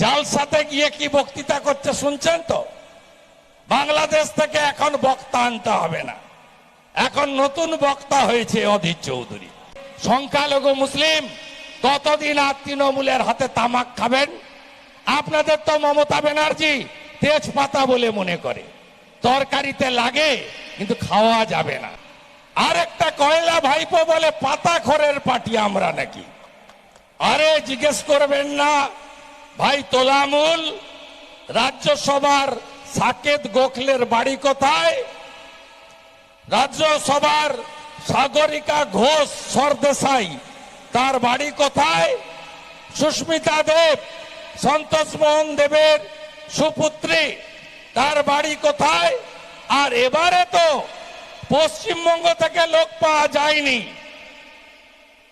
জালসাতে গিয়ে কি বক্তৃতা করছে শুনছেন তো? বাংলাদেশ থেকে এখন বক্তা আনতে হবে না। এখন নতুন বক্তা হয়েছে অধীর চৌধুরী। সংখ্যালঘু মুসলিম কতদিন আর তৃণমূলের হাতে তামাক খাবেন। আপনাদের তো মমতা ব্যানার্জি তেজপাতা বলে মনে করে। তরকারিতে লাগে, কিন্তু খাওয়া যাবে না। আর একটা কয়লা ভাইপো বলে পাতা খড়ের পাটি আমরা নাকি। আরে জিজ্ঞেস করবেন না ভাই তোলামুল, রাজ্যসভার সাকেত গোখলের বাড়ি কোথায়? রাজ্যসভার সাগরিকা ঘোষ সরদেশাই, তার বাড়ি কোথায়? সুস্মিতা দেব, সন্তোষ মোহন দেবের সুপুত্রী, তার বাড়ি কোথায়? আর এবারে তো পশ্চিমবঙ্গ থেকে লোক পাওয়া যায়নি।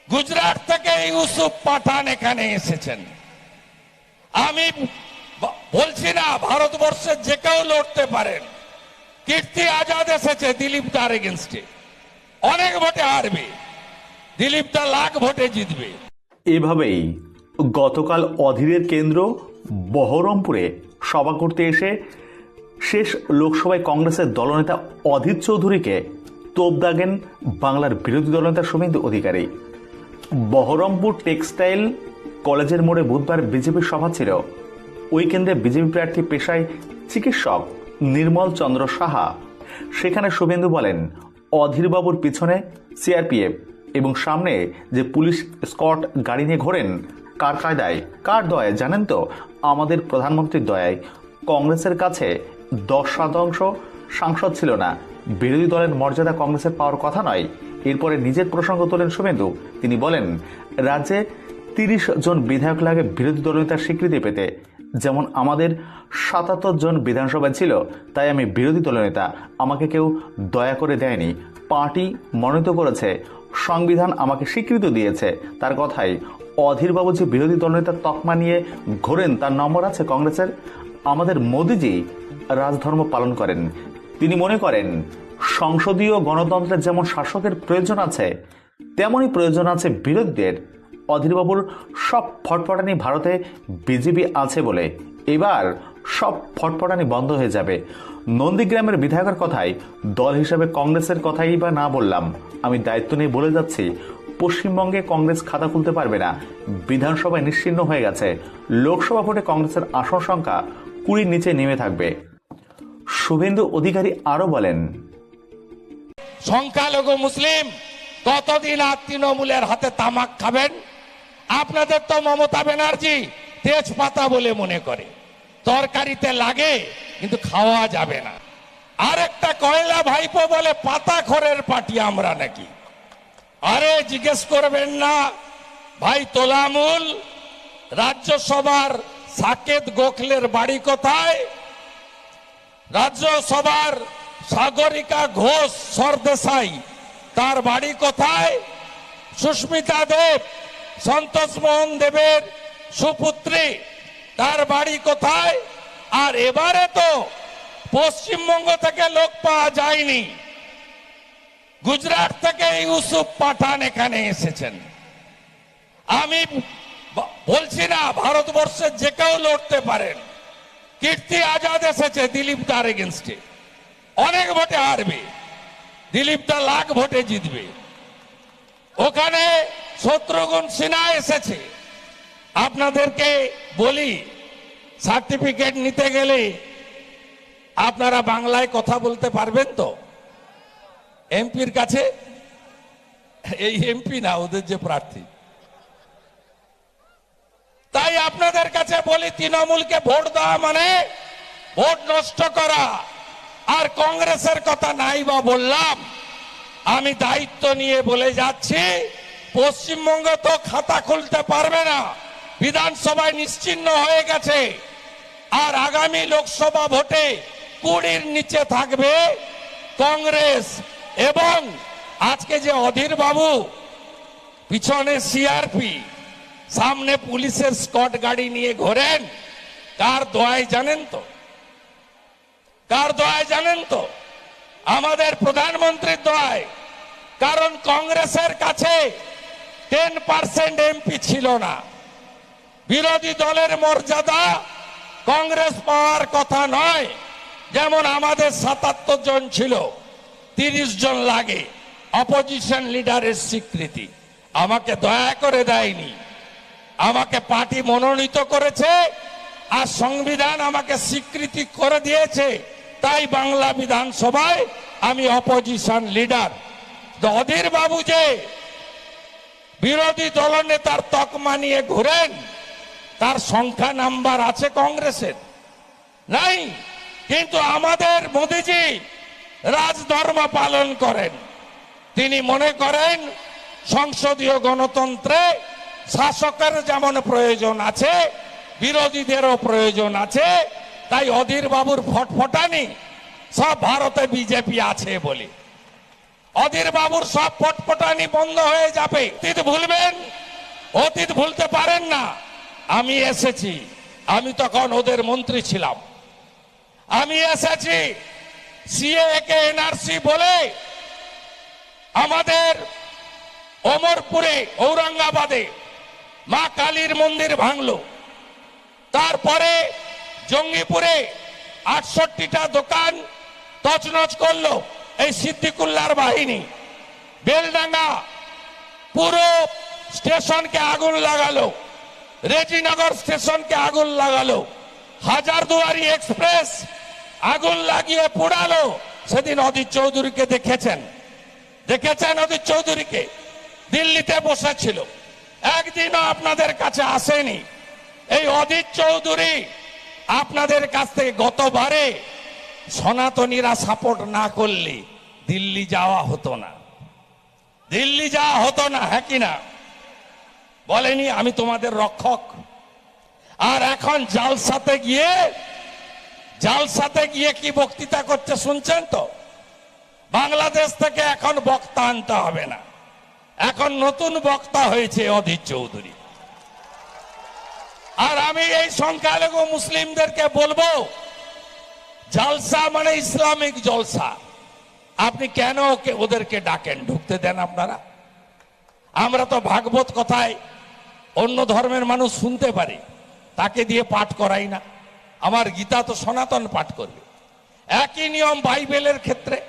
গুজরাট থেকে ইউসুফ পাঠান এখানে এসেছেন। আমি বলছি না ভারতবর্ষের যে কেউ লড়তে পারেন। কীর্তি আজাদ এসেছে দিলীপ তার এগেনস্টে অনেক ভোটে হারবে। দিলীপ দা লাখ ভোটে জিতবে। এভাবেই গতকাল অধীরের কেন্দ্র বহরমপুরে সভা করতে এসে শেষ লোকসভায় কংগ্রেসের দলনেতা অধীর চৌধুরীকে তোপ দাগেন বাংলার বিরোধী দলনেতা শুভেন্দু অধিকারী। বহরমপুর টেক্সটাইল কলেজের মোড়ে বুধবার বিজেপির সভা ছিল। ওই কেন্দ্রে বিজেপি প্রার্থী পেশায় চিকিৎসক নির্মল চন্দ্র সাহা। সেখানে শুভেন্দু বলেন, অধীরবাবুর পিছনে সিআরপিএফ এবং সামনে যে পুলিশ স্কট গাড়ি নিয়ে ঘোরেন, কার কায়দায়, কার দয়ায়, জানেন তো? আমাদের প্রধানমন্ত্রীর দয়ায়। কংগ্রেসের কাছে দশ শতাংশ সাংসদ ছিল না। বিরোধী দলের মর্যাদা কংগ্রেসের পাওয়ার কথা নয়। এরপরে নিজের প্রসঙ্গ তোলেন শুভেন্দু। তিনি বলেন, রাজ্যে তিরিশ জন বিধায়ক লাগে বিরোধী দলনেতার স্বীকৃতি পেতে। যেমন আমাদের সাতাত্তর জন বিধানসভায় ছিল, তাই আমি বিরোধী দলনেতা আমাকে কেউ দয়া করে দেয়নি। পার্টি মনোনীত করেছে। সংবিধান আমাকে স্বীকৃতি দিয়েছে। তার কথাই অধীরবাবু যে বিরোধী দলনেতার তকমা নিয়ে ঘোরেন, তার নম্বর আছে কংগ্রেসের? আমাদের মোদিজি রাজধর্ম পালন করেন। তিনি মনে করেন, সংসদীয় গণতন্ত্রের যেমন শাসকের প্রয়োজন আছে, তেমনই প্রয়োজন আছে বিরোধীদের। অধীরবাবুর সব ফটফটানি ভারতে বিজেপি আছে বলে। এবার সব ফটফটানি বন্ধ হয়ে যাবে। নন্দীগ্রামের বিধায়কের কথাই, দল হিসাবে কংগ্রেসের কথাই বা না বললাম। আমি দায়িত্ব নিয়ে বলে যাচ্ছি, পশ্চিমবঙ্গে কংগ্রেস খাতা খুলতে পারবে না। বিধানসভায় নিশ্চিহ্ন হয়ে গেছে। লোকসভা ভোটে কংগ্রেসের আসন সংখ্যা কুড়ির নিচে নেমে থাকবে। শুভেন্দু অধিকারী আরও বলেন, সংখ্যালঘু মুসলিম ততদিন আর তৃণমূলের হাতে তামাক খাবেন। আপনাদের তো মমতা ব্যানার্জি তেজপাতা বলে মনে করে। তরকারিতে লাগে, কিন্তু খাওয়া যাবে না। আর একটা কয়লা ভাইপো বলে পাতা খড়ের পাটি আমরা নাকি। আরে জিজ্ঞেস করবেন না, ভাই তোলামুল, রাজ্যসভার সাকেত গোখলের বাড়ি কোথায়? রাজ্যসভার সাগরিকা ঘোষ সরদেশাই, তার বাড়ি কোথায়? সুস্মিতা দেব সন্তোষ মোহন দেবের সুপুত্রী, তার বাড়ি কোথায়? আর এবারে তো পশ্চিমবঙ্গ থেকে লোক পাওয়া যায়নি। গুজরাট থেকে ইউসুফ পাঠান এখানে এসেছেন। আমি বলছি না ভারতবর্ষের যে কেউ লড়তে পারেন। কীর্তি আজাদ এসেছে দিলীপ দার এগেনস্টে অনেক ভোটে হারবে। দিলীপ দা লাখ ভোটে জিতবে। ওখানে শত্রুঘ্ন সিনহা এসেছে। আপনাদেরকে বলি, সার্টিফিকেট নিতে গেলে আপনারা বাংলায় কথা বলতে পারবেন তো? এমপির কাছে? এই এমপি না, ওদের যে প্রার্থী। তাই আপনাদের কাছে বলি, তৃণমূলকে ভোট দেওয়া মানে ভোট নষ্ট করা। আর কংগ্রেসের কথা নাই বা বললাম, আমি দায়িত্ব নিয়ে বলে যাচ্ছি পশ্চিমবঙ্গ তো খাতা খুলতে পারবে না। বিধানসভায় নিশ্চিন্ন হয়ে গেছে। আর আগামী লোকসভা ভোটে কুড়ির নিচে থাকবে কংগ্রেস এবং আজকে যে অধীর বাবু, পিছনে সিআরপি সামনে পুলিশের স্কট গাড়ি নিয়ে ঘোরেন, কার দোয়ায় জানেন তো? কার দোয়ায় জানেন তো? আমাদের প্রধানমন্ত্রীর দোয়ায়। কারণ কংগ্রেসের কাছে টেন পার্সেন্ট এমপি ছিল না। বিরোধী দলের মর্যাদা কংগ্রেস পাওয়ার কথা নয়, যেমন আমাদের সাতাত্তর জন ছিল, তিরিশ জন লাগে অপোজিশন লিডারের স্বীকৃতি। আমাকে দয়া করে দেয়নি। আমাকে পার্টি মনোনীত করেছে আর সংবিধান আমাকে স্বীকৃতি করে দিয়েছে। তাই বাংলা বিধানসভায় আমি অপোজিশন লিডার অধীর বাবু যে বিরোধী দলনেতার তকমা নিয়ে ঘুরেন। তার সংখ্যা নাম্বার আছে কংগ্রেসের। নাই, কিন্তু আমাদের মোদিজি রাজধর্ম পালন করেন। তিনি মনে করেন, সংসদীয় গণতন্ত্রে শাসকের যেমন প্রয়োজন আছে, বিরোধীদেরও প্রয়োজন আছে, তাই অধীর বাবুর ফটফটানি সব ভারতে বিজেপি আছে বলে। অধীর বাবুর সব পটপটানি বন্ধ হয়ে যাবে। অতীত ভুলবেন? অতীত ভুলতে পারেন না। আমি এসেছি। আমি তখন ওদের মন্ত্রী ছিলাম। আমি এসেছি। সিএ এনআরসি বলে আমাদের অমরপুরে, ঔরঙ্গাবাদে মা কালীর মন্দির ভাঙলো। তারপরে জঙ্গিপুরে আটষট্টিটা দোকান তছনছ করল। এই সিদ্দিকুল্লার বাহিনী, বেলডাঙ্গা পুরো স্টেশনকে আগুন লাগালো, রেজিনগর স্টেশনকে আগুন লাগালো, হাজারদুয়ারি এক্সপ্রেস আগুন লাগিয়ে পোড়ালো। সেদিন অদিত চৌধুরীকে দেখেছেন। দেখেছেন অদিত চৌধুরীকে? দিল্লিতে বসেছিল। একদিনও আপনাদের কাছে আসেনি। এই অদিত চৌধুরী আপনাদের কাছ থেকে গতবারে সনাতনীরা সাপোর্ট না করলে দিল্লি যাওয়া হতো না। দিল্লি যাওয়া হতো না হ্যাঁ কি না? বলেনি, আমি তোমাদের রক্ষক। আর এখন জালসাতে গিয়ে জালসাতে গিয়ে কি বক্তৃতা করছে শুনছেন তো? বাংলাদেশ থেকে এখন বক্তা আনতে হবে না। এখন নতুন বক্তা হয়েছে অধীর চৌধুরী। আর আমি এই সংখ্যালঘু মুসলিমদেরকে বলব জালসা মানে ইসলামিক জলসা। আপনি কেন ওদেরকে ডাকেন? ঢুকতে দেন আপনারা। আমরা তো ভাগবত কথায় অন্য ধর্মের মানুষ শুনতে পারি। তাকে দিয়ে পাঠ করাই না। আমার গীতা তো সনাতন পাঠ করবে। একই নিয়ম বাইবেলের ক্ষেত্রে,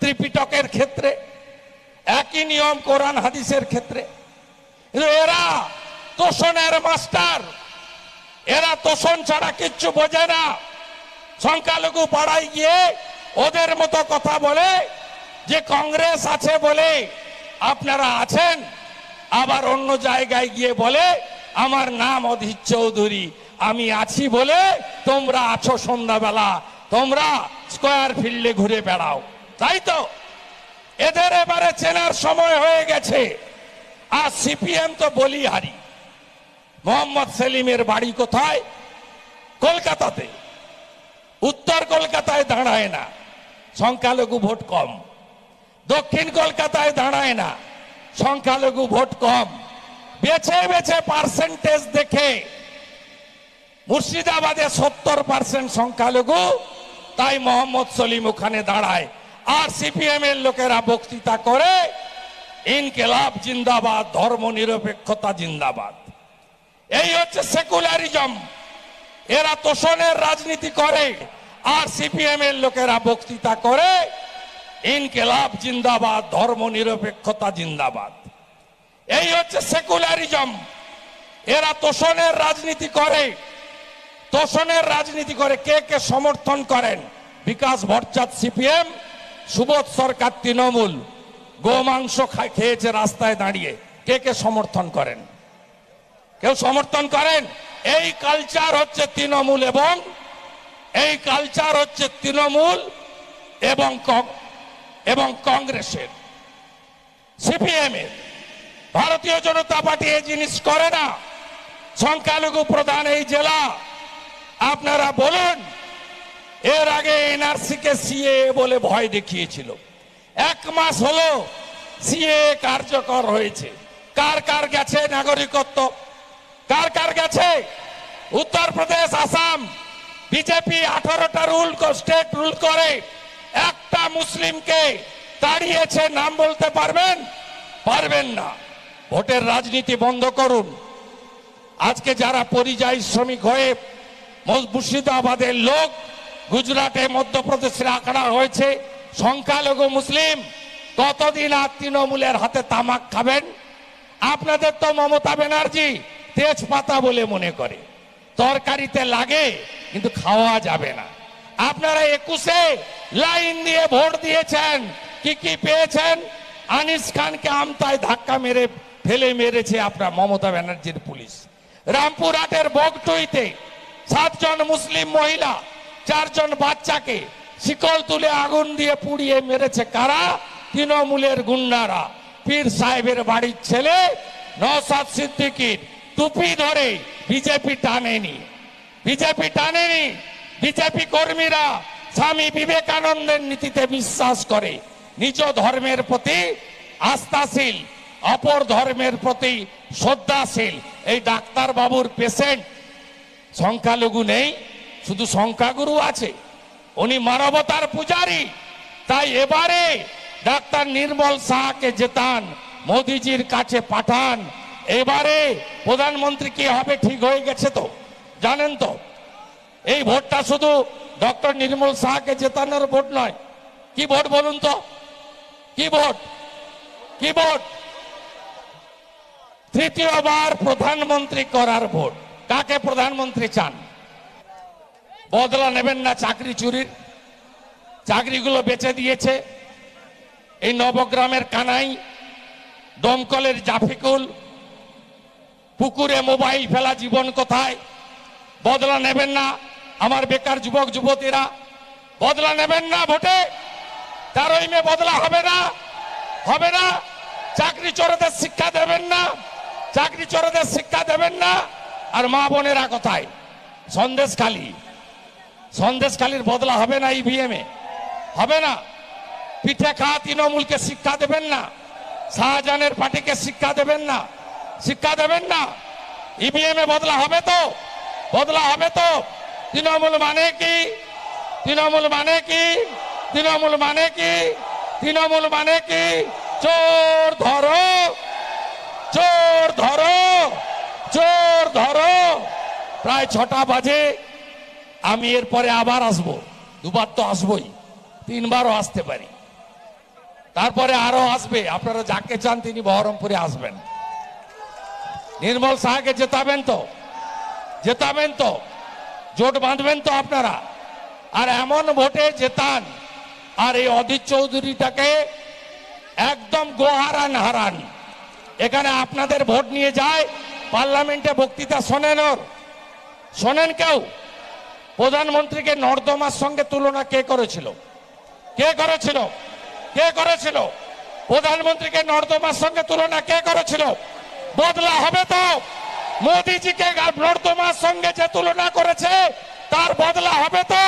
ত্রিপিটকের ক্ষেত্রে, একই নিয়ম কোরআন হাদিসের ক্ষেত্রে। এরা তোষণের মাস্টার। এরা তোষণ ছাড়া কিচ্ছু বোঝে না। সংখ্যালঘু পাড়ায় গিয়ে ওদের মতো কথা বলে, যে কংগ্রেস আছে বলে আপনারা আছেন, আবার অন্য জায়গায় গিয়ে বলে, আমার নাম অধীর চৌধুরী, আমি আছি বলে তোমরা আছো সন্ধ্যাবেলা, তোমরা স্কোয়ার ফিল্ডে ঘুরে বেড়াও। তাই তো? এদের এবারে চেনার সময় হয়ে গেছে। আর সিপিএম তো বলিহারি। মোহাম্মদ সেলিমের বাড়ি কোথায়? কলকাতাতে। উত্তর কলকাতায় দাঁড়ায় না, সংখ্যালঘু ভোট কম। দক্ষিণ কলকাতায় দাঁড়ায় না, সংখ্যালঘু ভোট কম। বেছে বেছে পার্সেন্টেজ দেখে মুর্শিদাবাদে সত্তর পার্সেন্ট সংখ্যালঘু, তাই মোহাম্মদ সলিম ওখানে দাঁড়ায়। আর সিপিএম এর লোকেরা বক্তৃতা করে, ইনকেলাব জিন্দাবাদ ধর্ম নিরপেক্ষতা জিন্দাবাদ। এই হচ্ছে সেকুলারিজম এরা তোষণের রাজনীতি করে। আর সিপিএম এর লোকেরা বক্তৃতা করে, ইনকেলাব জিন্দাবাদ ধর্ম নিরপেক্ষতা জিন্দাবাদ। এই হচ্ছে সেকুলারিজম। এরা তোষণের রাজনীতি করে। তোষণের রাজনীতি করে কে কে সমর্থন করেন? বিকাশ ভট্টাচার্য সিপিএম সুবোধ সরকার, তৃণমূল। গোমাংস খেয়েছে রাস্তায় দাঁড়িয়ে। কে কে সমর্থন করেন? কেউ সমর্থন করেন? এই কালচার হচ্ছে তৃণমূল এবং এই কালচার হচ্ছে তৃণমূল এবং এবং কংগ্রেসের সিপিএম এর। ভারতীয় জনতা পার্টি এই জিনিস করে না। সংখ্যালঘু প্রধান এই জেলা। আপনারা বলুন, এর আগে এনআরসি কে সিএ বলে ভয় দেখিয়েছিল। এক মাস হলো সিএ কার্যকর হয়েছে। কার কার গেছে নাগরিকত্ব? কার কার গেছে? উত্তরপ্রদেশ, আসাম। বিজেপি আঠারোটা রুল স্টেট রুল করে। একটা মুসলিমকে তাড়িয়েছে নাম বলতে পারবেন? পারবেন না। ভোটের রাজনীতি বন্ধ করুন। আজকে যারা পরিযায়ী শ্রমিক হয়ে মুর্শিদাবাদের লোক গুজরাটে মধ্যপ্রদেশে আঁকড়া হয়েছে, সংখ্যালঘু মুসলিম, কতদিন আর তৃণমূলের হাতে তামাক খাবেন? আপনাদের তো মমতা ব্যানার্জি তেজপাতা বলে মনে করে। তরকারিতে লাগে, কিন্তু খাওয়া যাবে না। আপনারা একুশে লাইন দিয়ে ভোট দিয়েছেন। কি কি পেয়েছেন? আনিস খানকে আমতায় ধাক্কা মেরে ফেলে মেরেছে আপনার মমতা ব্যানার্জির পুলিশ। রামপুরহাটের বগটুইতে সাতজন মুসলিম মহিলা, চারজন বাচ্চাকে শিকল তুলে আগুন দিয়ে পুড়িয়ে মেরেছে কারা? তৃণমূলের গুন্ডারা। পীর সাহেবের বাড়ির ছেলে নসাদ সিদ্দিকির টুপি ধরে বিজেপি টানেনি। বিজেপি টানেনি। বিজেপি কর্মীরা স্বামী বিবেকানন্দের নীতিতে বিশ্বাস করে, নিজ ধর্মের প্রতি আস্থাশীল, অপর ধর্মের প্রতি শ্রদ্ধাশীল। এই ডাক্তার বাবুর পেশেন্ট সংখ্যালঘু নেই, শুধু সংখ্যাগুরু আছে। উনি মানবতার পূজারী। তাই এবারে ডাক্তার নির্মল শাহকে জেতান, মোদিজির কাছে পাঠান এবারে প্রধানমন্ত্রী কি হবে ঠিক হয়ে গেছে তো? জানেন তো? এই ভোটটা শুধু ডক্টর নির্মল শাহকে জেতানোর ভোট নয়। কি ভোট বলুন তো? কি ভোট? কি ভোট? তৃতীয়বার প্রধানমন্ত্রী করার ভোট। কাকে প্রধানমন্ত্রী চান? বদলা নেবেন না চাকরি চুরির। চাকরিগুলো বেচে দিয়েছে। এই নবগ্রামের কানাই, দমকলের জাফিকুল পুকুরে মোবাইল ফেলা জীবন কোথায়? বদলা নেবেন না আমার বেকার যুবক, যুবতীরা। বদলা নেবেন না ভোটে। তেরোই মে বদলা হবে না। হবে না। চাকরি চোরদের শিক্ষা দেবেন না। চাকরি চোরদের শিক্ষা দেবেন না। আর মা বোনেরা কোথায়? সন্দেশখালী সন্দেশখালীর বদলা হবে না ইভিএম এ। হবে না। পিঠে খাওয়া তৃণমূলকে শিক্ষা দেবেন না। শাহজাহানের পার্টিকে শিক্ষা দেবেন না। শিক্ষা দেবেন না। ইভিএম এ বদলা হবে তো? বদলা হবে তো? তৃণমূল মানে কি? তৃণমূল মানে কি? তৃণমূল মানে কি? তৃণমূল মানে কি? চোর ধরো। চোর ধরো। চোর ধরো। প্রায় ছটা বাজে। আমি এরপরে আবার আসব। দুবার তো আসবই। তিনবারও আসতে পারি। তারপরে আরও আসবে। আপনারা যাকে চান তিনি বহরমপুরে আসবেন। নির্মল শাহকে জেতাবেন তো? জেতাবেন তো? জোট বাঁধবেন তো আপনারা? আর এমন ভোটে জেতান, আর এই অদিত চৌধুরীটাকে একদম গোহারান হারান। এখানে আপনাদের ভোট নিয়ে যায়, পার্লামেন্টে বক্তৃতা শোনেন ওর। শোনেন কেউ? প্রধানমন্ত্রীকে নর্দমার সঙ্গে তুলনা কে করেছিল? কে করেছিল? কে করেছিল? প্রধানমন্ত্রীকে নর্দমার সঙ্গে তুলনা কে করেছিল? বদলা হবে তো। মোদিজিকে নর্দমার সঙ্গে যে তুলনা করেছে তার বদলা হবে তো।